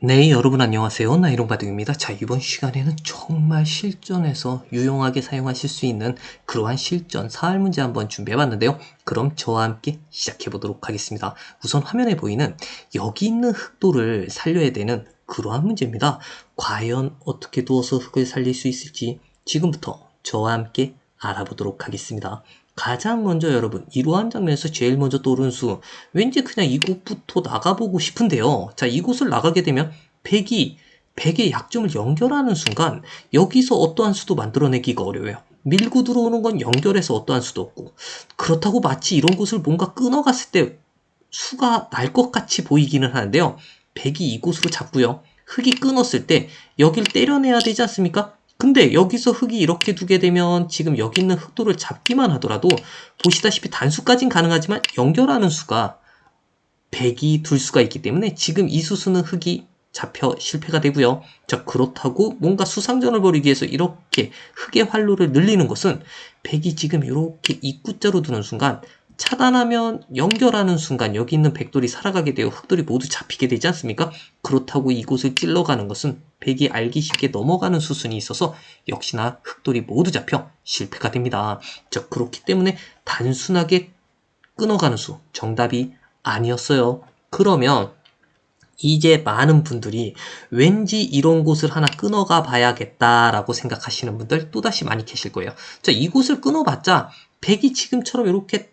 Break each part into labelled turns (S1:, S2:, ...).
S1: 네, 여러분 안녕하세요. 나이롱바둑입니다. 자, 이번 시간에는 정말 실전에서 유용하게 사용하실 수 있는 그러한 실전 사활 문제 한번 준비해봤는데요. 그럼 저와 함께 시작해보도록 하겠습니다. 우선 화면에 보이는 여기 있는 흑도를 살려야 되는 그러한 문제입니다. 과연 어떻게 두어서 흑을 살릴 수 있을지 지금부터 저와 함께 알아보도록 하겠습니다. 가장 먼저 여러분 이러한 장면에서 제일 먼저 떠오르는 수 왠지 그냥 이곳부터 나가보고 싶은데요. 자 이곳을 나가게 되면 100이 100의 약점을 연결하는 순간 여기서 어떠한 수도 만들어내기가 어려워요. 밀고 들어오는 건 연결해서 어떠한 수도 없고 그렇다고 마치 이런 곳을 뭔가 끊어갔을 때 수가 날 것 같이 보이기는 하는데요. 100이 이곳으로 잡고요. 흙이 끊었을 때 여길 때려내야 되지 않습니까? 근데 여기서 흙이 이렇게 두게 되면 지금 여기 있는 흑도를 잡기만 하더라도 보시다시피 단수까진 가능하지만 연결하는 수가 100이 둘 수가 있기 때문에 지금 이 수수는 흙이 잡혀 실패가 되고요. 자 그렇다고 뭔가 수상전을 벌이기 위해서 이렇게 흙의 활로를 늘리는 것은 100이 지금 이렇게 입구자로 두는 순간 차단하면 연결하는 순간 여기 있는 백돌이 살아가게 되어 흑돌이 모두 잡히게 되지 않습니까? 그렇다고 이곳을 찔러가는 것은 백이 알기 쉽게 넘어가는 수순이 있어서 역시나 흑돌이 모두 잡혀 실패가 됩니다. 자, 그렇기 때문에 단순하게 끊어가는 수 정답이 아니었어요. 그러면 이제 많은 분들이 왠지 이런 곳을 하나 끊어가 봐야겠다라고 생각하시는 분들 또다시 많이 계실 거예요. 자, 이곳을 끊어봤자 백이 지금처럼 이렇게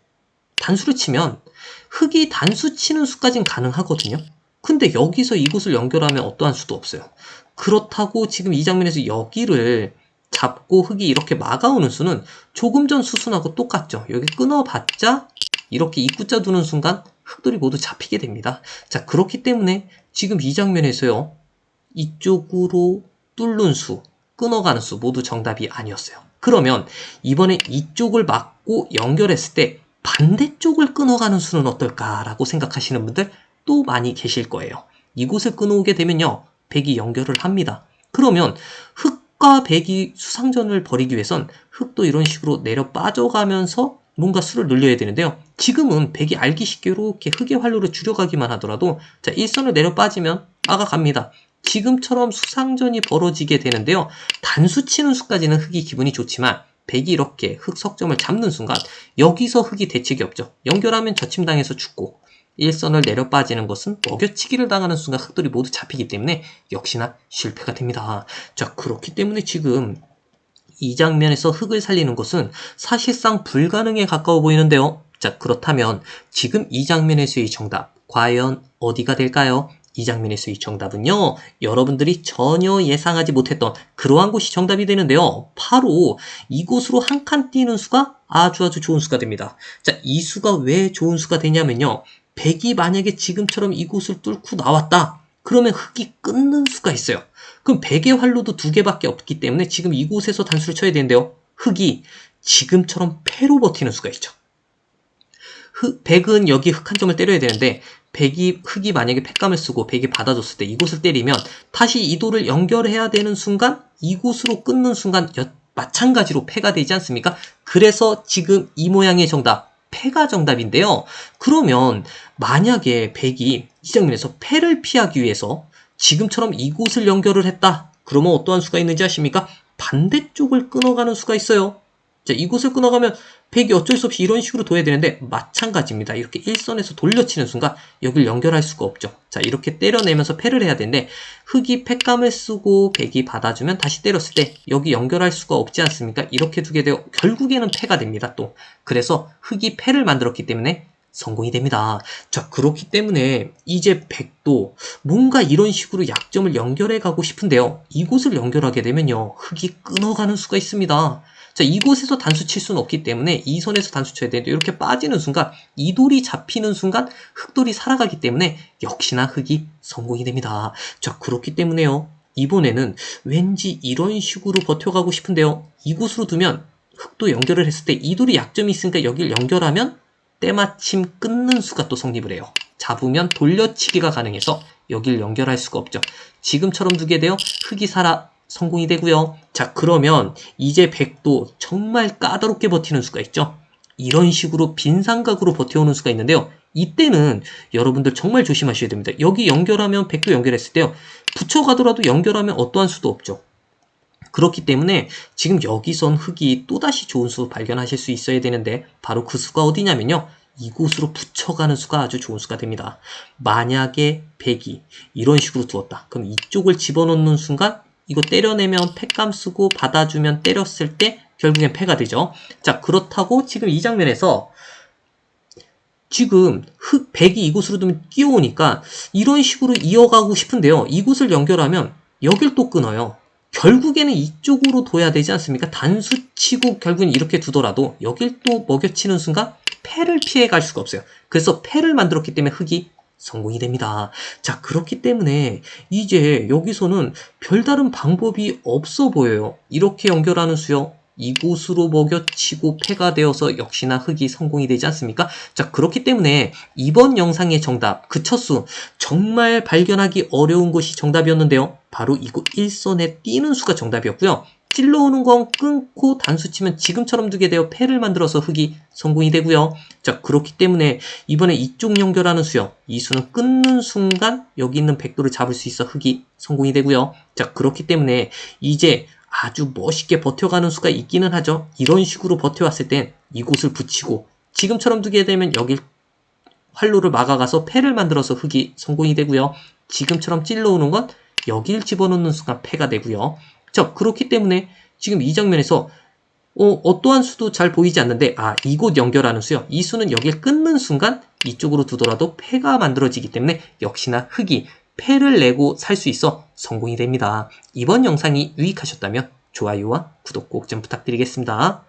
S1: 단수를 치면 흙이 단수 치는 수까지는 가능하거든요. 근데 여기서 이곳을 연결하면 어떠한 수도 없어요. 그렇다고 지금 이 장면에서 여기를 잡고 흙이 이렇게 막아오는 수는 조금 전 수순하고 똑같죠. 여기 끊어봤자 이렇게 입구자 두는 순간 흙들이 모두 잡히게 됩니다. 자 그렇기 때문에 지금 이 장면에서요. 이쪽으로 뚫는 수, 끊어가는 수 모두 정답이 아니었어요. 그러면 이번에 이쪽을 막고 연결했을 때 반대쪽을 끊어가는 수는 어떨까라고 생각하시는 분들 또 많이 계실 거예요. 이곳을 끊어오게 되면요. 백이 연결을 합니다. 그러면 흙과 백이 수상전을 벌이기 위해선 흙도 이런 식으로 내려 빠져가면서 뭔가 수를 늘려야 되는데요. 지금은 백이 알기 쉽게 이렇게 흙의 활로를 줄여가기만 하더라도 자 일선을 내려 빠지면 막아갑니다. 지금처럼 수상전이 벌어지게 되는데요. 단수 치는 수까지는 흙이 기분이 좋지만 백이 이렇게 흙 석점을 잡는 순간 여기서 흙이 대책이 없죠. 연결하면 저침당해서 죽고 일선을 내려 빠지는 것은 먹여치기를 당하는 순간 흙들이 모두 잡히기 때문에 역시나 실패가 됩니다. 자 그렇기 때문에 지금 이 장면에서 흙을 살리는 것은 사실상 불가능에 가까워 보이는데요. 자 그렇다면 지금 이 장면에서의 정답 과연 어디가 될까요? 이 장면에서의 정답은요. 여러분들이 전혀 예상하지 못했던 그러한 곳이 정답이 되는데요. 바로 이곳으로 한 칸 뛰는 수가 아주 아주 좋은 수가 됩니다. 자, 이 수가 왜 좋은 수가 되냐면요. 백이 만약에 지금처럼 이곳을 뚫고 나왔다. 그러면 흙이 끊는 수가 있어요. 그럼 백의 활로도 두 개밖에 없기 때문에 지금 이곳에서 단수를 쳐야 되는데요. 흙이 지금처럼 패로 버티는 수가 있죠. 흙, 백은 여기 흙 한 점을 때려야 되는데 백이 흙이 만약에 팩감을 쓰고 백이 받아줬을 때 이곳을 때리면 다시 이 돌을 연결해야 되는 순간 이곳으로 끊는 순간 마찬가지로 패가 되지 않습니까? 그래서 지금 이 모양의 정답 패가 정답인데요. 그러면 만약에 백이 이 장면에서 패를 피하기 위해서 지금처럼 이곳을 연결을 했다. 그러면 어떠한 수가 있는지 아십니까? 반대쪽을 끊어가는 수가 있어요. 자, 이곳을 끊어가면 백이 어쩔 수 없이 이런 식으로 둬야 되는데 마찬가지입니다. 이렇게 일선에서 돌려치는 순간 여기를 연결할 수가 없죠. 자, 이렇게 때려내면서 패를 해야 되는데 흙이 패감을 쓰고 백이 받아주면 다시 때렸을 때 여기 연결할 수가 없지 않습니까? 이렇게 두게 되어 결국에는 패가 됩니다. 또 그래서 흙이 패를 만들었기 때문에 성공이 됩니다. 자, 그렇기 때문에 이제 백도 뭔가 이런 식으로 약점을 연결해 가고 싶은데요. 이곳을 연결하게 되면요. 흙이 끊어가는 수가 있습니다. 자, 이곳에서 단수 칠 수는 없기 때문에 이 선에서 단수 쳐야 되는데 이렇게 빠지는 순간 이 돌이 잡히는 순간 흙돌이 살아가기 때문에 역시나 흙이 성공이 됩니다. 자, 그렇기 때문에요. 이번에는 왠지 이런 식으로 버텨가고 싶은데요. 이곳으로 두면 흙도 연결을 했을 때 이 돌이 약점이 있으니까 여기를 연결하면 때마침 끊는 수가 또 성립을 해요. 잡으면 돌려치기가 가능해서 여기를 연결할 수가 없죠. 지금처럼 두게 되어 흙이 살아 성공이 되고요. 자 그러면 이제 백도 정말 까다롭게 버티는 수가 있죠. 이런 식으로 빈 삼각으로 버텨오는 수가 있는데요. 이때는 여러분들 정말 조심하셔야 됩니다. 여기 연결하면 백도 연결했을 때요. 붙여가더라도 연결하면 어떠한 수도 없죠. 그렇기 때문에 지금 여기선 흙이 또다시 좋은 수 발견하실 수 있어야 되는데 바로 그 수가 어디냐면요. 이곳으로 붙여가는 수가 아주 좋은 수가 됩니다. 만약에 100이 이런 식으로 두었다. 그럼 이쪽을 집어넣는 순간 이거 때려내면 패감 쓰고 받아주면 때렸을 때 결국엔 패가 되죠. 자 그렇다고 지금 이 장면에서 지금 흙 100이 이곳으로 두면 끼어오니까 이런 식으로 이어가고 싶은데요. 이곳을 연결하면 여길 또 끊어요. 결국에는 이쪽으로 둬야 되지 않습니까? 단수 치고 결국엔 이렇게 두더라도 여길 또 먹여치는 순간 패를 피해 갈 수가 없어요. 그래서 패를 만들었기 때문에 흙이 성공이 됩니다. 자, 그렇기 때문에 이제 여기서는 별다른 방법이 없어 보여요. 이렇게 연결하는 수요. 이곳으로 먹여치고 패가 되어서 역시나 흙이 성공이 되지 않습니까? 자, 그렇기 때문에 이번 영상의 정답, 그 첫 수, 정말 발견하기 어려운 것이 정답이었는데요. 바로 이곳 일선에 띄는 수가 정답이었고요. 찔러오는 건 끊고 단수 치면 지금처럼 두게 되어 패를 만들어서 흙이 성공이 되고요. 자, 그렇기 때문에 이번에 이쪽 연결하는 수요. 이 수는 끊는 순간 여기 있는 백도를 잡을 수 있어 흙이 성공이 되고요. 자, 그렇기 때문에 이제 아주 멋있게 버텨가는 수가 있기는 하죠. 이런 식으로 버텨왔을 땐 이곳을 붙이고 지금처럼 두게 되면 여길 활로를 막아가서 패를 만들어서 흙이 성공이 되고요. 지금처럼 찔러오는 건 여길 집어넣는 순간 패가 되고요. 자, 그렇기 때문에 지금 이 장면에서 어, 떠한 수도 잘 보이지 않는데 아 이곳 연결하는 수요. 이 수는 여길 끊는 순간 이쪽으로 두더라도 패가 만들어지기 때문에 역시나 흙이 패를 내고 살 수 있어 성공이 됩니다. 이번 영상이 유익하셨다면 좋아요와 구독 꼭 좀 부탁드리겠습니다.